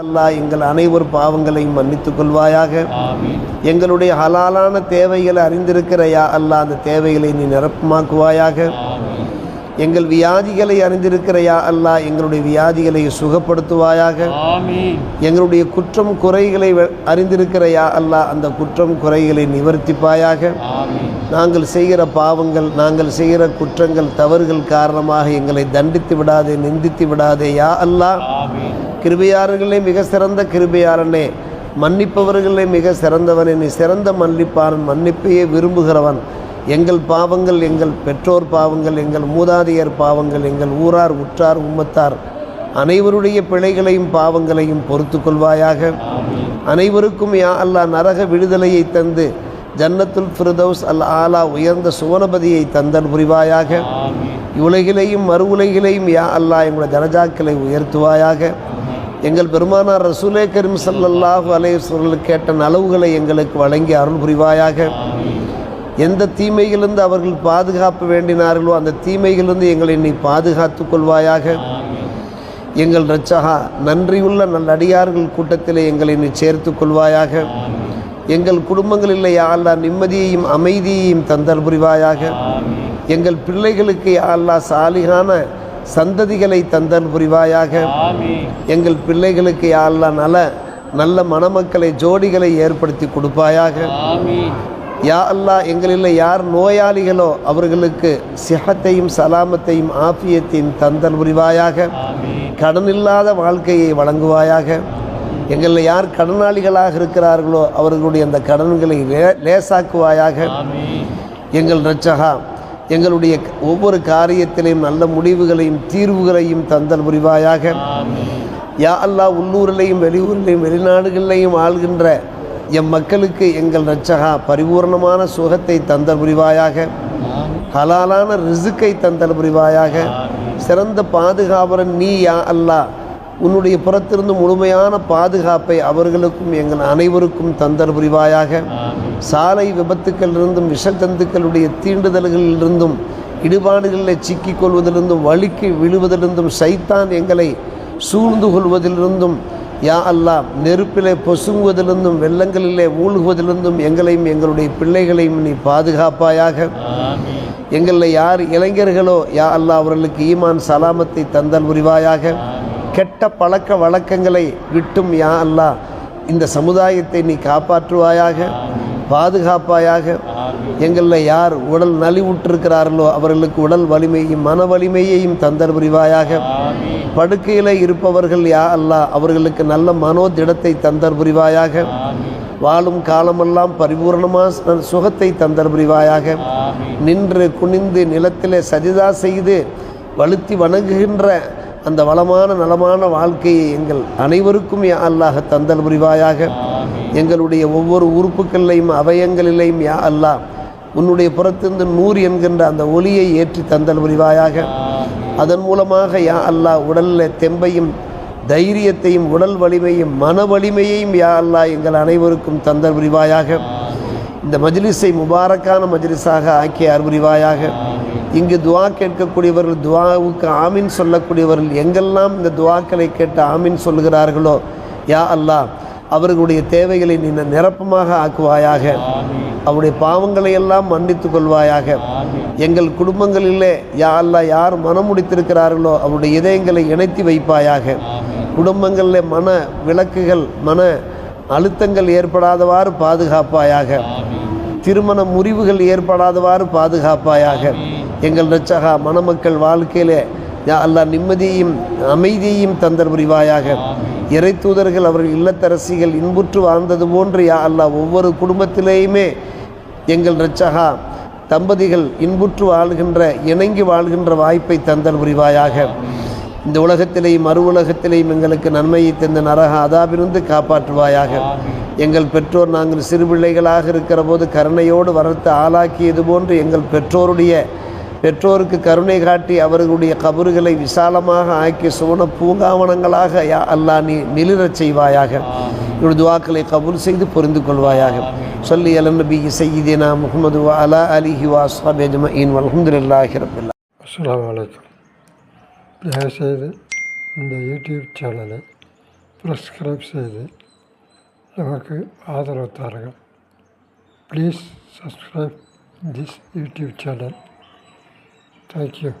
அல்லாஹ் எங்கள் அனைவர் பாவங்களையும் மன்னித்துக் கொள்வாயாக. எங்களுடைய ஹலாலான தேவைகளை அறிந்திருக்கிற யா அல்லாஹ் அந்த தேவைகளை நீ நிரப்பமாக்குவாயாக. எங்கள் வியாதிகளை அறிந்திருக்கிற யா அல்லாஹ் எங்களுடைய வியாதிகளை சுகப்படுத்துவாயாக. எங்களுடைய குற்றம் குறைகளை அறிந்திருக்கிற யா அல்லாஹ் அந்த குற்றம் குறைகளை நிவர்த்திப்பாயாக. நாங்கள் செய்கிற பாவங்கள் நாங்கள் செய்கிற குற்றங்கள் தவறுகள் காரணமாக எங்களை தண்டித்து விடாதே நிந்தித்து விடாதே யா அல்லாஹ். கிருபையாளர்களே மிக சிறந்த கிருபையாளனே. மன்னிப்பவர்களே மிக சிறந்தவனே. நீ சிறந்த மன்னிப்பாளன் மன்னிப்பையே விரும்புகிறவன். எங்கள் பாவங்கள் எங்கள் பெற்றோர் பாவங்கள் எங்கள் மூதாதையர் பாவங்கள் எங்கள் ஊரார் உற்றார் உம்மத்தார் அனைவருடைய பிழைகளையும் பாவங்களையும் பொறுத்து கொள்வாயாக. அனைவருக்கும் யா அல்லாஹ் நரக விடுதலையை தந்து ஜன்னத்துல் ஃபிர்தௌஸ் அல் ஆலா உயர்ந்த சுவனபதியை தந்தல் புரிவாயாக. உலகிலையும் மறு உலகிலையும் யா அல்லாஹ் எங்களுடைய தரஜாக்களை உயர்த்துவாயாக. எங்கள் பெருமானார் ரசூலே கரீம் சல்லல்லாஹு அலைஹி கேட்ட நலவுகளை எங்களுக்கு வழங்கி அருள் புரிவாயாக. எந்த தீமையிலிருந்து அவர்கள் பாதுகாப்பு வேண்டினார்களோ அந்த தீமையிலிருந்து எங்களை நீ பாதுகாத்து கொள்வாயாக. எங்கள் ரச்சகா நன்றியுள்ள நல்லடியார்கள் கூட்டத்திலே எங்களை நீ சேர்த்து கொள்வாயாக. எங்கள் குடும்பங்களில் யாழ்லா நிம்மதியையும் அமைதியையும் தந்தல் புரிவாயாக. எங்கள் பிள்ளைகளுக்கு யாழ்லா சாலிகான சந்ததிகளை தந்தல் புரிவாயாக. எங்கள் பிள்ளைகளுக்கு யா அல்லாஹ் நல நல்ல மணமக்களை ஜோடிகளை ஏற்படுத்தி கொடுப்பாயாக. யா அல்லாஹ் எங்களில் யார் நோயாளிகளோ அவர்களுக்கு சிஹத்தையும் சலாமத்தையும் ஆஃபியத்தையும் தந்தல் புரிவாயாக. ஆமீன். கடன் இல்லாத வாழ்க்கையை வழங்குவாயாக. எங்களில் யார் கடனாளிகளாக இருக்கிறார்களோ அவர்களுடைய அந்த கடன்களை லே- லேசாக்குவாயாக. எங்கள் ரட்சகா எங்களுடைய ஒவ்வொரு காரியத்திலையும் நல்ல முடிவுகளையும் தீர்வுகளையும் தந்தல் புரிவாயாக. யா அல்லா உள்ளூரிலையும் வெளியூரிலையும் வெளிநாடுகளிலையும் ஆள்கின்ற எம் மக்களுக்கு எங்கள் ரச்சகா பரிபூர்ணமான சுகத்தை தந்தல் புரிவாயாக. ஹலாலான ரிசுக்கை தந்தல் புரிவாயாக. சிறந்த பாதுகாவலன் நீ யா அல்லாஹ் உன்னுடைய புறத்திருந்து முழுமையான பாதுகாப்பை அவர்களுக்கும் எங்கள் அனைவருக்கும் தந்தல் புரிவாயாக. சாலை விபத்துக்களிலிருந்தும் விஷத்தந்துக்களுடைய தீண்டுதல்களிலிருந்தும் இடுபாடுகளில் சிக்கிக் கொள்வதிலிருந்தும் வழுக்கி விழுவதிலிருந்தும் சைத்தான் எங்களை சூழ்ந்து கொள்வதிலிருந்தும் யா அல்லாஹ் நெருப்பிலே பொசுங்குவதிலிருந்தும் வெள்ளங்களிலே மூழ்குவதிலிருந்தும் எங்களையும் எங்களுடைய பிள்ளைகளையும் நீ பாதுகாப்பாயாக. எங்களில் யார் இளைஞர்களோ யா அல்லாஹ் அவர்களுக்கு ஈமான் சலாமத்தை தந்தல் புரிவாயாக. கெட்ட பழக்க வழக்கங்களை விட்டும் யா அல்லாஹ் இந்த சமுதாயத்தை நீ காப்பாற்றுவாயாக. பாதுகாப்பாயாக எங்களில் யார் உடல் நலிவுற்றிருக்கிறார்களோ அவர்களுக்கு உடல் வலிமையையும் மன வலிமையையும் தந்தர் புரிவாயாக படுக்கையில் இருப்பவர்கள் யா அல்லாஹ் அவர்களுக்கு நல்ல மனோதிடத்தை தந்தர் புரிவாயாக வாழும் காலமெல்லாம் பரிபூர்ணமாக சுகத்தை தந்தர் புரிவாயாக நின்று குனிந்து நிலத்திலே சஜிதா செய்து வலுத்தி வணங்குகின்ற அந்த வளமான நலமான வாழ்க்கையை எங்கள் அனைவருக்கும் யா அல்லாஹ் தந்தல் புரிவாயாக எங்களுடைய ஒவ்வொரு உறுப்புகளிலையும் அவயங்களிலையும் யா அல்லாஹ் உன்னுடைய புறத்திருந்து நூறு என்கின்ற அந்த ஒளியை ஏற்றி தந்தல் புரிவாயாக. அதன் மூலமாக யா அல்லாஹ் உடலில் தெம்பையும் தைரியத்தையும் உடல் வலிமையும் மன வலிமையையும் யா அல்லாஹ் எங்கள் அனைவருக்கும் தந்தல் புரிவாயாக. இந்த மஜ்லிஸை முபாரக்கான மஜ்லிஸாக ஆக்கி அருள்புரிவாயாக. இங்கு துவா கேட்கக்கூடியவர்கள் துவாவுக்கு ஆமீன் சொல்லக்கூடியவர்கள் எங்கெல்லாம் இந்த துவாக்களை கேட்டு ஆமீன் சொல்லுகிறார்களோ யா அல்லாஹ் அவர்களுடைய தேவைகளை நீ நிரப்பமாக ஆக்குவாயாக. அவருடைய பாவங்களை எல்லாம் மன்னித்துக் கொள்வாயாக. எங்கள் குடும்பங்களிலே யா அல்லாஹ் யார் மனம் முடித்திருக்கிறார்களோ அவருடைய இதயங்களை இணைத்து வைப்பாயாக. குடும்பங்களில் மன விளக்குகள் மன அழுத்தங்கள் ஏற்படாதவாறு பாதுகாப்பாயாக. திருமண முறிவுகள் ஏற்படாதவாறு பாதுகாப்பாயாக. எங்கள் ரச்சகா மணமக்கள் வாழ்க்கையிலே யா அல்லாஹ் நிம்மதியையும் அமைதியையும் தந்தர் புரிவாயாக இறை தூதர்கள் அவர்கள் இல்லத்தரசிகள் இன்புற்று வாழ்ந்தது போன்று யா அல்லா ஒவ்வொரு குடும்பத்திலேயுமே எங்கள் ரச்சகா தம்பதிகள் இன்புற்று வாழ்கின்ற இணங்கி வாழ்கின்ற வாய்ப்பை தந்தல் புரிவாயாக. இந்த உலகத்திலேயும் மறு உலகத்திலேயும் எங்களுக்கு நன்மையை தந்த நரக அதாவிருந்து காப்பாற்றுவாயாக. எங்கள் பெற்றோர் நாங்கள் சிறு பிள்ளைகளாக இருக்கிற போது கருணையோடு வளர்த்து ஆளாக்கியது போன்று எங்கள் பெற்றோருடைய பெற்றோருக்கு கருணை காட்டி அவர்களுடைய கபறுகளை விசாலமாக ஆக்கி சுவன பூங்காவனங்களாக யா அல்லாஹ் நீ நிலிரச் செய்வாயாக. இவருடைய துவாக்களை கபூல் செய்து புரிந்து கொள்வாயாக. சொல்லி அலன் நபி சையீதினா முகமது வ அலா அலிஹி வாஸ்ஹாபி அஜ்மஈன் வல்ஹம்துலில்லாஹி ரப்பில் அஸ்லாம் வலைக்கம் தயவுசெய்து இந்த யூடியூப் சேனலை ப்ரஸ்கிரைப் செய்து நமக்கு ஆதரவு தாருங்கள் please subscribe this YouTube channel Thank you.